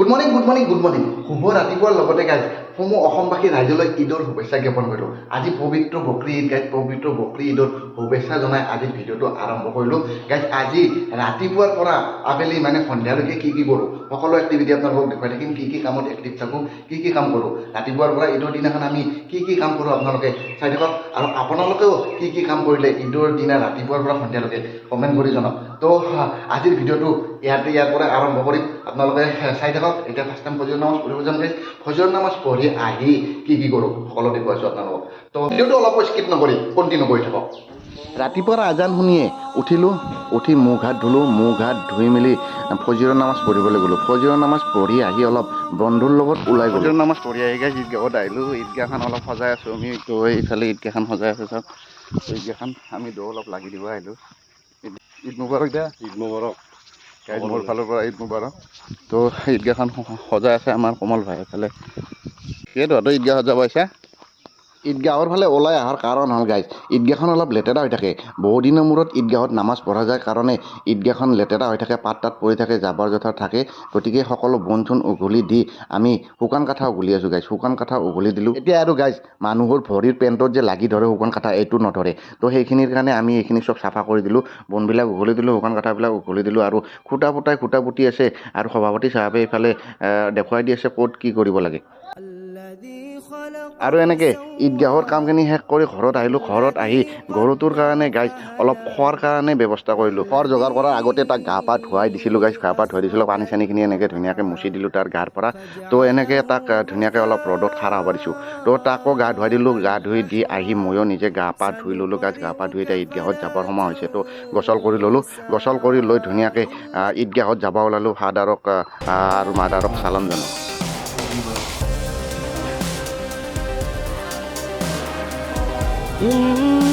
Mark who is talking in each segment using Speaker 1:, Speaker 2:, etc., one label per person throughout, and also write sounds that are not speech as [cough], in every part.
Speaker 1: Good morning good morning good morning শুভ ৰাতিপুৱাৰ লগতে guys সমূহ অসমবাসী ৰাইজলৈ ঈদৰ শুভেচ্ছা জ্ঞাপন কৰিলোঁ। আজি পবিত্ৰ বকৰি ঈদ গাইজ পবিত্ৰ বকৰি ঈদৰ শুভেচ্ছা জনাই আজি ভিডিঅ'টো আৰম্ভ কৰিলোঁ। গাইজ আজি ৰাতিপুৱাৰ পৰা আবেলি মানে সন্ধিয়ালৈকে কি কি কৰোঁ সকলো এক্টিভিটি আপোনালোকক দেখুৱাই থাকিম কি কি কামত এক্টিভ থাকোঁ কি কি কাম কৰোঁ। ৰাতিপুৱাৰ পৰা ঈদৰ দিনাখন আমি কি কি কাম কৰোঁ আপোনালোকে চাই থাকক আৰু আপোনালোকেও কি কি কাম কৰিলে ঈদৰ দিনা ৰাতিপুৱাৰ পৰা সন্ধিয়ালৈকে কমেণ্ট কৰি জনাওক। তো আজিৰ ভিডিঅ'টো ইয়াতে ইয়াৰ পৰা আৰম্ভ কৰিম। আপোনালোকে চাই থাকক। এতিয়া ফাৰ্ষ্ট টাইম ফজৰ নামাজ পঢ়িব যাম গাইজ ফজৰ নামাজ পঢ়ি আহি কি কি কৰোঁ? সকলো দেখুৱাইছোঁ আপোনালোকক তো ভিডিঅ'টো অলপ স্কিপ নকৰি কণ্টিনিউ কৰি থাকক। ৰাতিপুৱা আজান শুনিয়ে উঠিলোঁ উঠি মুখ হাত ধুলোঁ মুখ হাত ধুই মেলি ফজৰৰ নামাজ পঢ়িবলৈ গ'লোঁ। ফজৰৰ নামাজ পঢ়ি আহি অলপ বন্ধুৰ লগত ওলাই গ'লোঁ। ফজৰৰ নামাজ পঢ়ি আহি গাইজ ঈদগাহত আহিলোঁ। ঈদগাহখন অলপ সজাই আছোঁ আমি তো এইফালে ঈদগাহখন সজাই আছোঁ চাওক ঈদগাহখন আমি দৌ অলপ লাগি দিব আহিলোঁ। ঈদ ঈদ মুবাৰক দিয়া
Speaker 2: ঈদ মোবাৰক।
Speaker 1: মোৰ ফালৰ পৰা ঈদ মুবাৰক। তো ঈদগাহখন সজাই আছে আমাৰ কমল ভাই এইফালে। সেইটো তই ঈদগাহত যাব আহিছা ঈদগাহৰ ফালে ওলাই অহাৰ কাৰণ হ'ল গাইজ ঈদগাহখন অলপ লেতেৰা হৈ থাকে। বহুদিনৰ মূৰত ঈদগাহত নামাজ পঢ়া যায় কাৰণে ঈদগাহখন লেতেৰা হৈ থাকে, পাত তাত পৰি থাকে, জাবৰ জোথৰ থাকে, গতিকে সকলো বন চোন উঘলি দি আমি শুকান কাঠা উঘলি আছোঁ গাইজ শুকান কাঠা উঘলি দিলোঁ। এতিয়া আৰু গাইজ মানুহৰ ভৰিৰ পেণ্টত যে লাগি ধৰে শুকান কাঠা, এইটো নধৰে। তো সেইখিনিৰ কাৰণে আমি এইখিনি চব চাফা কৰি দিলোঁ, বনবিলাক উঘলি দিলোঁ, শুকান কাঠাবিলাক উঘলি দিলোঁ আৰু খুটা পুটাই খুটা পুতি আছে আৰু সভাপতি চাহাবে এইফালে দেখুৱাই দি আছে ক'ত কি কৰিব লাগে। আৰু এনেকৈ ঈদগাহৰ কামখিনি শেষ কৰি ঘৰত আহিলোঁ। ঘৰত আহি গৰুটোৰ কাৰণে গাইজ অলপ খোৱাৰ কাৰণে ব্যৱস্থা কৰিলোঁ। খোৱাৰ যোগাৰ কৰাৰ আগতে তাক গা পা ধুৱাই দিছিলোঁ গাইজ গা পা ধুৱাই দিছিলোঁ, পানী চানীখিনি এনেকৈ ধুনীয়াকৈ মুচি দিলোঁ তাৰ গাৰ পৰা। তো এনেকৈ তাক ধুনীয়াকৈ অলপ ৰ'দত খাৰা হ'ব দিছোঁ। তো তাকো গা ধুৱাই দিলোঁ, গা ধুই দি আহি ময়ো নিজে গা পা ধুই ল'লোঁ গাইজ গা পা ধুই এতিয়া ঈদগাহত যাবৰ সময় হৈছে। তো গছল কৰি ল'লোঁ গছল কৰি লৈ ধুনীয়াকৈ ঈদগাহত যাব ওলালোঁ, ফাদাৰক আৰু মাদাৰক চালাম জনাওঁ Mm-hmm.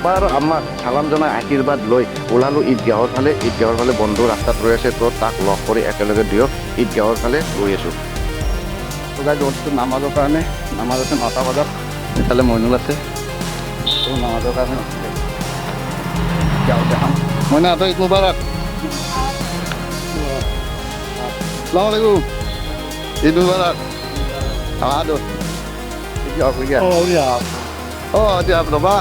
Speaker 1: আৰু আম্মাক চালাম জনাই আশীৰ্বাদ লৈ ওলালোঁ ঈদগাহৰ ফালে ঈদগাহৰ ফালে বন্ধু ৰাস্তাত ৰৈ আছে তো তাক লগ কৰি একেলগে দিয়ক ঈদগাহৰ ফালে গৈ আছোঁ তো গাই গৈছোঁ নামাজৰ কাৰণে নামাজ আছে নটা বজাত এইফালে মইনুল আছে তো নামাজৰ কাৰণে ঈদগাহত দেখাম মইনা তই ঈদ মুবাৰক সালাম আলাইকুম ঈদ আদর ঈদগাহ গৈ অঁ দিয়া ৰ'বা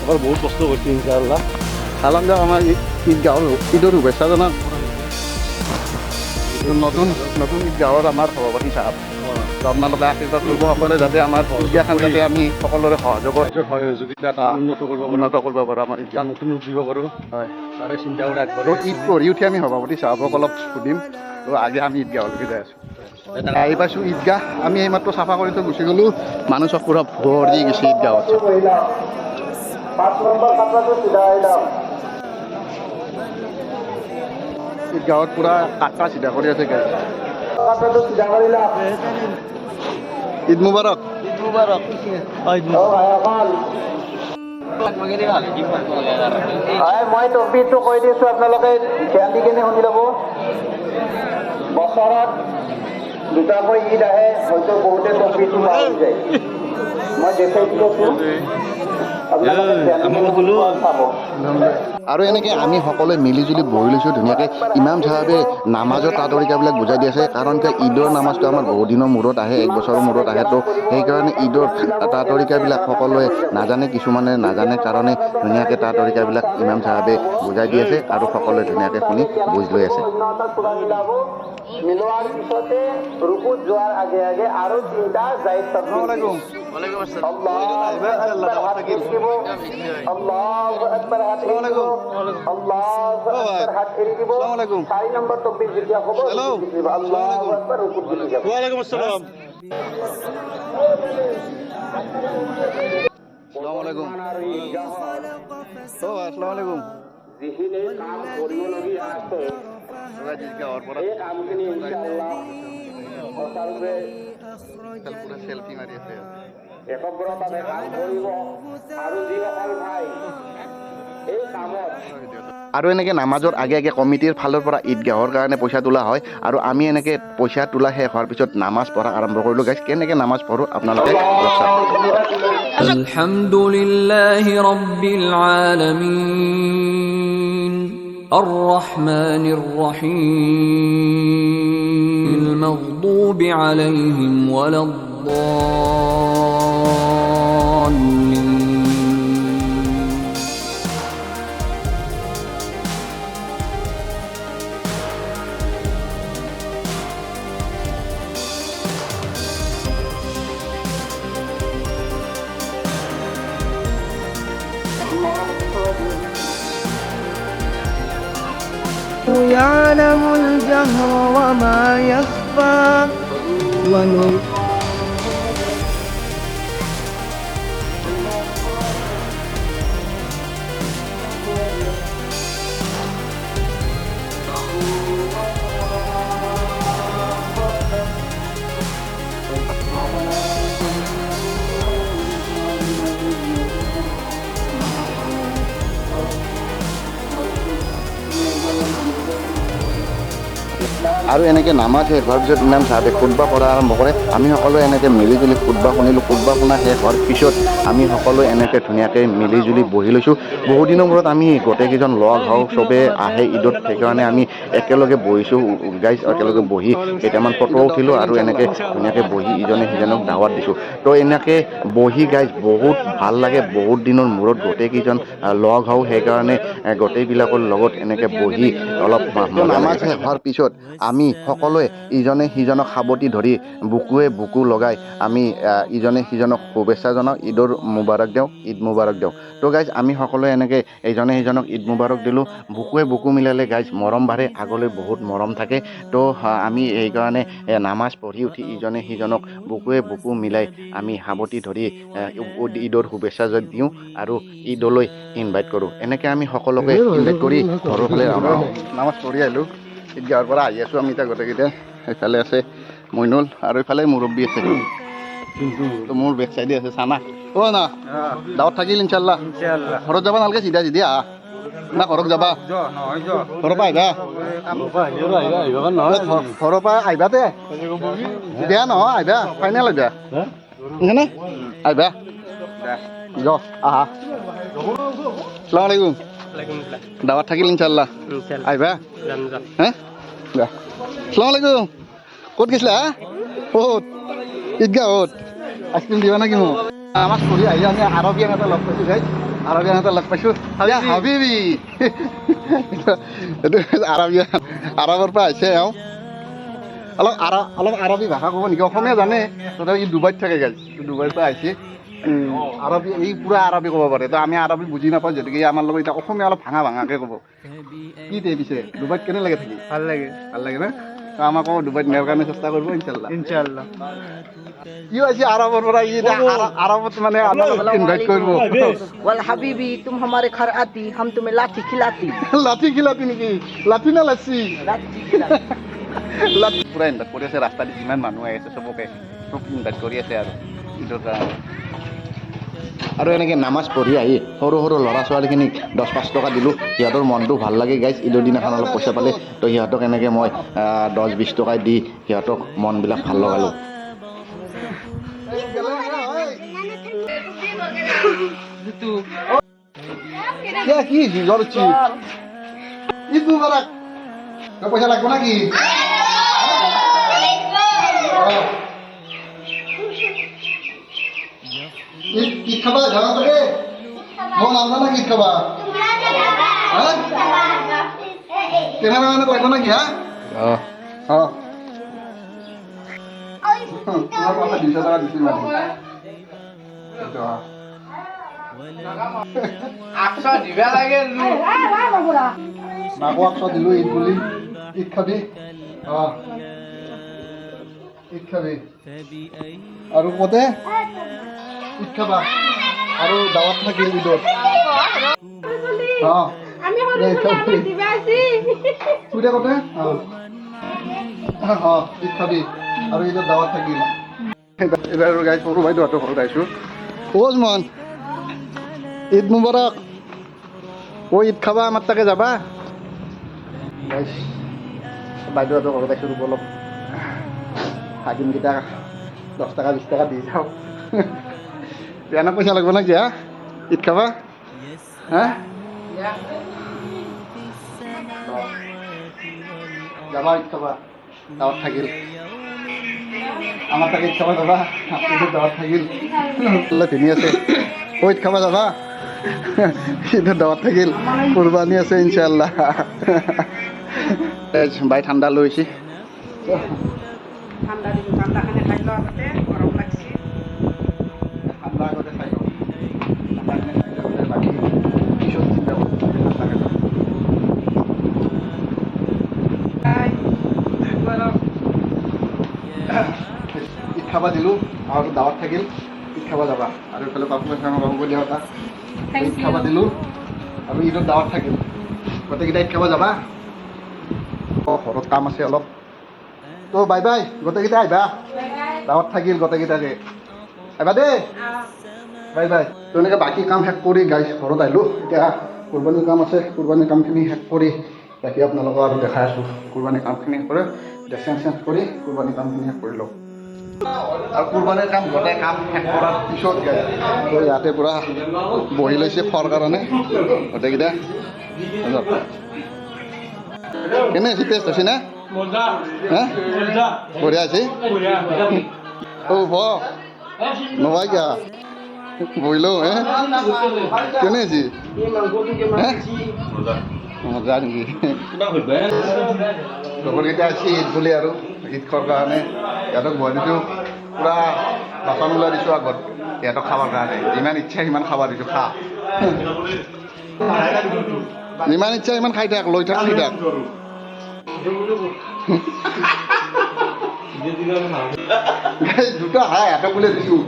Speaker 2: আমাৰ বহুত কষ্ট কৰিছে ইনশাআল্লাহ
Speaker 1: সালাম যাওক আমাৰ ঈদ ঈদগাহৰ ঈদৰ শুভেচ্ছা জনাওক নতুন নতুন ঈদগাহৰ আমাৰ সভাপতি চাহাব আপোনালোকে আশীৰ্বাদ কৰিব সকলোৱে যাতে আমাৰ ঈদগাহখন যাতে আমি সকলোৰে সহযোগত
Speaker 2: সহযোগিতা এটা উন্নত কৰিব
Speaker 1: উন্নত কৰিব পাৰোঁ আমাৰ ঈদগাহ
Speaker 2: নতুন ৰূপ দিব পাৰোঁ
Speaker 1: হয়
Speaker 2: তাৰে চিন্তা কৰি আগবাঢ়ি
Speaker 1: ঈদ পঢ়ি উঠি আমি সভাপতি চাহাবক অলপ সুধিম তো আজি আমি ঈদগাহলৈকে যাই আছোঁ আহি পাইছোঁ ঈদগাহ আমি এইমাত্ৰ চাফা কৰি থৈ গুচি গ'লোঁ মানুহ চব পূৰা ভৰি গৈছে ঈদগাহত ঈদগাহত পূৰা কাটা চিধা কৰি আছে ঈদ মুবাৰক।
Speaker 3: হয় মই টপিকটো কৈ দিছোঁ আপোনালোকে ধ্যান দি কিনে শুনি ল'ব। বছৰত দুটাকৈ ঈদ আহে হয়তো বহুতে টপিকটো পাহৰি যায়। মই দেখুৱাই দি আৰু
Speaker 1: এনেকৈ আমি সকলোৱে মিলি জুলি বহি লৈছোঁ ধুনীয়াকৈ ইমাম চাহাবে নামাজৰ তা তৰিকাবিলাক বুজাই দি আছে কাৰণ কিয় ঈদৰ নামাজটো আমাৰ বহুত দিনৰ মূৰত আহে এক বছৰৰ মূৰত আহে তো সেইকাৰণে ঈদৰ তা তৰিকাবিলাক সকলোৱে নাজানে কিছুমানে নাজানে কাৰণে ধুনীয়াকৈ তা তৰিকাবিলাক ইমাম চাহাবে বুজাই দি আছে আৰু সকলোৱে ধুনীয়াকৈ শুনি বুজ লৈ আছে।
Speaker 3: মিলোৱাৰ পিছতে ৰুকুত যোৱাৰ আগে আগে আৰু তিনিটা জাইদ
Speaker 2: ওয়ালাইকুম আসসালাম।
Speaker 1: আসসালামু। আলাইকুম।
Speaker 3: আৰু
Speaker 1: আসসালামু আলাইকুম।
Speaker 3: যিখিনি কাম কৰিবলগীয়া আছে এই কামখিনি ইনশাআল্লাহ সঁচাৰূপে
Speaker 1: চেলফি মাৰি আছে
Speaker 3: একগ্ৰতাৰে কাম কৰিব আৰু যিসকল ভাই
Speaker 1: আৰু এনেকৈ নামাজৰ আগে আগে কমিটিৰ ফালৰ পৰা ঈদগাহৰ কাৰণে পইচা তোলা হয় আৰু আমি এনেকৈ পইচা তোলা শেষ হোৱাৰ পিছত নামাজ পঢ়া আৰম্ভ কৰিলোঁ গাইজ কেনেকৈ নামাজ পঢ়োঁ আপোনালোকে অলপ চাওক
Speaker 4: الحمد لله رب العالمين الرحمن الرحيم المغضوب عليهم ولا الضالين
Speaker 5: الجهر وما يخفى ونور
Speaker 1: আৰু এনেকৈ নামাজ শেষ হোৱাৰ পিছত ইমাম চাহাবে খুতবা পঢ়া আৰম্ভ কৰে। আমি সকলোৱে এনেকৈ মিলিজুলি খুতবা শুনিলোঁ। খুতবা শুনা শেষ হোৱাৰ পিছত আমি সকলোৱে এনেকৈ ধুনীয়াকৈ মিলিজুলি বহি লৈছোঁ। বহুদিনৰ মূৰত আমি গোটেইকেইজন লগ হওঁ, চবে আহে ঈদত। সেইকাৰণে আমি একেলগে বহিছোঁ। গাইজ একেলগে বহি কেইটামান ফটো উঠিলোঁ আৰু এনেকৈ ধুনীয়াকৈ বহি ইজনে সিজনক দাৱাত দিছোঁ। তো এনেকৈ বহি গাইজ বহুত ভালো লাগে। বহুত দিনৰ মূৰত গোটেইকেইজন লগ হওঁ। সেইকাৰণে গোটেইবিলাকৰ লগত এনেকৈ বহি অলপ নামাজ শেষ হোৱাৰ পিছত আমি সকলোৱে ইজনে সিজনক সাৱটি ধৰি বুকুৱে বুকু লগাই আমি ইজনে সিজনক শুভেচ্ছা জনাওঁ ঈদৰ মুবাৰক দিওঁ ঈদ মুবাৰক দিওঁ তো গাইজ আমি সকলোৱে এনেকৈ ইজনে সিজনক ঈদ মুবাৰক দিলোঁ। বুকুৱে বুকু মিলালে গাইজ মৰম বাঢ়ে আগলৈ বহুত মৰম থাকে। তো আমি সেইকাৰণে এ, নামাজ পঢ়ি উঠি ইজনে সিজনক বুকুৱে বুকু মিলাই আমি সাৱটি ধৰি ঈদৰ শুভেচ্ছা দিওঁ আৰু ঈদলৈ ইনভাইট কৰোঁ। এনেকৈ আমি সকলোকে ইনভাইট কৰি ঘৰৰ ফালে নামাজ পঢ়ি আহিলোঁ। ঈদগাহৰ পৰা আহি আছোঁ আমি এতিয়া গোটেইকেইটা। সেইফালে আছে মইনুল আৰু এইফালে মুৰব্বী আছে। তো মোৰ বেক চাইডে আছে চানা। অ' না দাৱত থাকিল ইনশাল্লাহ ঘৰত যাবা নালাগে চিধা চিধি আহা। না ঘৰত যাবা। ঘৰৰ পৰা আহিবা। ঘৰ- ঘৰৰ পৰা আহিবা তে। বেয়া নহয় আহিবা। ফাইনেল আহিবা আহিবা। য আহা। সালাম দাৱাত থাকিল ইনশাল্লাহ আহিবা হে যা। সালাম আলাইকুম। ক'ত গৈছিলা ক'ত ঈদগাহত আইচক্ৰীম দিবা নেকি মোক? আমাক পঢ়ি আহি আমি আৰবিয়ান এটা লগ পাইছোঁ গাই আৰবিয়ান এটা লগ পাইছোঁ। হাবিবি। এইটো আৰবিয়ান আৰবৰ পৰা আহিছে এওঁ অলপ আৰ অলপ আৰবী ভাষা ক'ব নেকি? অসমীয়া জানে। তথাপি ই ডুবাইত থাকে গাইজ। ডুবাইৰ পৰা আহিছে। আৰবী এই আৰবী ক'ব পাৰে। তো আমি আৰবী বুজি নাপাওঁ যদি আমাৰ লগত এতিয়া অসমীয়া অলপ ভাঙা ভাঙাকে ক'ব। কি দে পিছে? ডুবাইত কেনে লাগে থাকি?
Speaker 5: ভাল লাগে।
Speaker 1: ভাল লাগে না? [laughs] ৰাস্তাত যিমান মানুহ আহি আছে চবকে চব ইনভাইট কৰি আছে আৰু। আৰু এনেকৈ নামাজ পঢ়ি আহি সৰু সৰু ল'ৰা ছোৱালীখিনিক দহ পাঁচ টকা দিলোঁ সিহঁতৰ মনটো ভালো লাগে গাইজ ঈদৰ দিনাখন অলপ পইচা পালে তো সিহঁতক এনেকৈ মই দহ বিছ টকা দি সিহঁতক মনবিলাক ভালো লগালোঁ কি জ্বৰ উঠছি ঈদ মুবাৰক পইচা লাগব নাকি খাবা? যাবা তোকে মই নাম না ঈদ খাবা? হ্যাঁ? কেমেরা মানে লাগবো নাকি হ্যাঁ? হ্যাঁ। তোমার পাশে দুশো টাকা দিচ্ছি মানে হ্যাঁ। মাকো আকশ দিলো ঈদ বুলি। ঈদ খাবি? অ ঈদ খাবি। আৰু কতে? খাবা আৰু দাৱাত থাকিল ঈদত অ। সুধে কতে অ। অ ঈদ খাবি আৰু ঈদত দাৱাত থাকিল। এইবাৰ গাই সৰু বাইদেউহঁতৰ ঘৰত আহিছোঁ অ' মন ঈদ মুবাৰক।
Speaker 5: ও ঈদ খাবা আমার তাকে যাবা। বাইদেউহঁতৰ ঘৰত আহিছোঁ অলপ। হাকিমকেইটা দহ টকা বিছ টকা দি যাওঁ। বিয়ানা পইচা লাগিব না কিয়া ঈদ খাবা হা যাবা ঈদ খাবা গাঁৱত থাকিল আমাৰ তাকে ঈদ খাবা যাবা গাঁৱত থাকিল ধুনী আছে ঐ ঈদ খাবা যাবা ঈদৰ দাৱত থাকিল কুৰবানী আছে ইনশাল্লাহ বাই ঠাণ্ডা লৈছে
Speaker 6: ঠান্ডা ঠান্ডা
Speaker 5: খাবা দিলোঁ আৰু দাৱত থাকিল ঈদ খাবা যাবা। আৰু এইফালে পাপু খানা পাবো বুলি এটা ঈদ খাবা দিলোঁ আৰু ঈদত দাৱত থাকিল। গোটেইকেইটা ঈদ খাবা যাবা। অঁ ঘৰত কাম আছে অলপ। তো বাই বাই গোটেইকেইটা আহিবা। দাৱত থাকিল গোটেইকেইটাকে আহিবা দেই। বাই বাই তো এনেকৈ বাকী কাম শেষ কৰি গাই ঘৰত আহিলোঁ। এতিয়া কুৰবানীৰ কাম আছে কুৰবানীৰ কামখিনি শেষ কৰি বাকী আপোনালোকক আৰু দেখাই আছোঁ। কুৰবানীৰ কামখিনি কৰে ড্ৰেছিং চেঞ্জ কৰি কুৰবানীৰ কামখিনি শেষ কৰি লওঁ আৰু কুৰবানীৰ কাম গোটেই কাম শেষ কৰাৰ পিছত তো ইয়াতে পূৰা বহি লৈছে খোৱাৰ কাৰণে। গোটেইকেইটা। কেনে আছে? টেষ্ট হৈছে না? হা? বঢ়িয়া আছে? ও ব নবাই কিয়া? বহিলো হে? কেনে আছে? হে? মজা নেকি? লগৰকেইটা আছে ঈদ বুলি আৰু ঈদ খোৱাৰ কাৰণে। সিহঁতক দিছোঁ পূৰা বাচন ওলাই দিছোঁ আগত। সিহঁতক খাবৰ কাৰণে। যিমান ইচ্ছা সিমান খাব দিছোঁ খা। যিমান ইচ্ছা সিমান খাই থাক লৈ থাক খাই থাক। দুটা হাঁহ সিহঁতক বোলে দিছোঁ।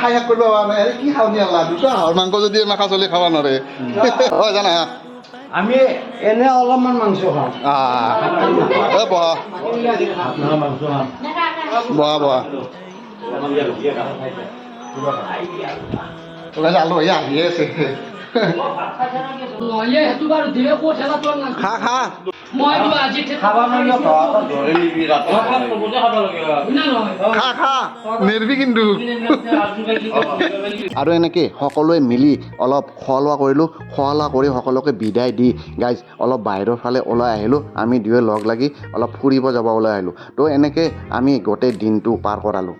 Speaker 5: খাই শেষ কৰিব পৰা নাই কি খাওঁ নি আল্লাহ? দুটা হাঁহৰ মাংস যদি মাখা চলি খাব নোৱাৰে। হয় জানা
Speaker 7: আমি এনে অলপমান মাংস খাওঁ।
Speaker 5: বহা। বহা বাহ। ওলাই যা, আলহী আহিয়ে আছে।
Speaker 8: মই সেইটো বাৰু দিয়ে ক'ত হেলা তোৰ না
Speaker 5: খা খা। আৰু। এনেকৈ সকলোৱে মিলি অলপ খোৱা লোৱা কৰিলোঁ। খোৱা লোৱা কৰি সকলোকে বিদায় দি গাইজ অলপ বাহিৰৰ ফালে ওলাই আহিলোঁ। আমি দুয়ো লগ লাগি অলপ ফুৰিব যাব ওলাই আহিলোঁ। তো এনেকৈ আমি গোটেই দিনটো পাৰ কৰালোঁ।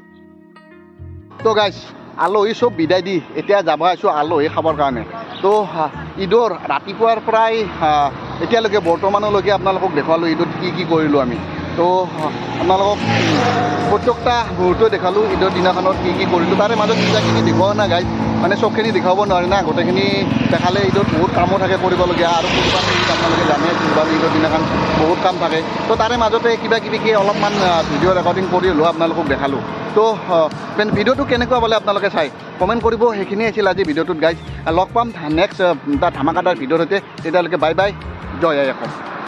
Speaker 5: তো গাইজ আলহী চব বিদায় দি এতিয়া যাব আহিছোঁ আলহী খাবৰ কাৰণে। তো ঈদৰ ৰাতিপুৱাৰ পৰাই হা, এতিয়ালৈকে বৰ্তমানলৈকে আপোনালোকক দেখুৱালোঁ, ঈদত কি কি কৰিলোঁ আমি। তো, আপোনালোকক প্ৰত্যেকটা মুহূৰ্তই দেখালোঁ, ঈদৰ দিনাখনত কি কি কৰিলোঁ। তাৰে মাজত কিবাকিবি দেখুওৱা নাই গাইজ মানে চবখিনি দেখুৱাব নোৱাৰে না, গোটেইখিনি দেখালে ঈদত বহুত কামো থাকে কৰিবলগীয়া, আৰু কুৰবানী ঈদ আপোনালোকে জানে কুৰবানী ঈদৰ দিনাখন বহুত কাম থাকে। তো, তাৰে মাজতে কিবা কিবিকে অলপমান ভিডিঅ' ৰেকৰ্ডিং কৰি হ'লেও আপোনালোকক দেখালোঁ। তো ভিডিঅ'টো কেনেকুৱা পালে আপোনালোকে চাই কমেণ্ট কৰিব, সেইখিনিয়ে আছিল আজি ভিডিঅ'টোত গাইজ লগ পাম নেক্সট এটা ধামাকাদাৰ ভিডিঅ'ৰ সৈতে তেতিয়ালৈকে বাই বাই 对呀，也够。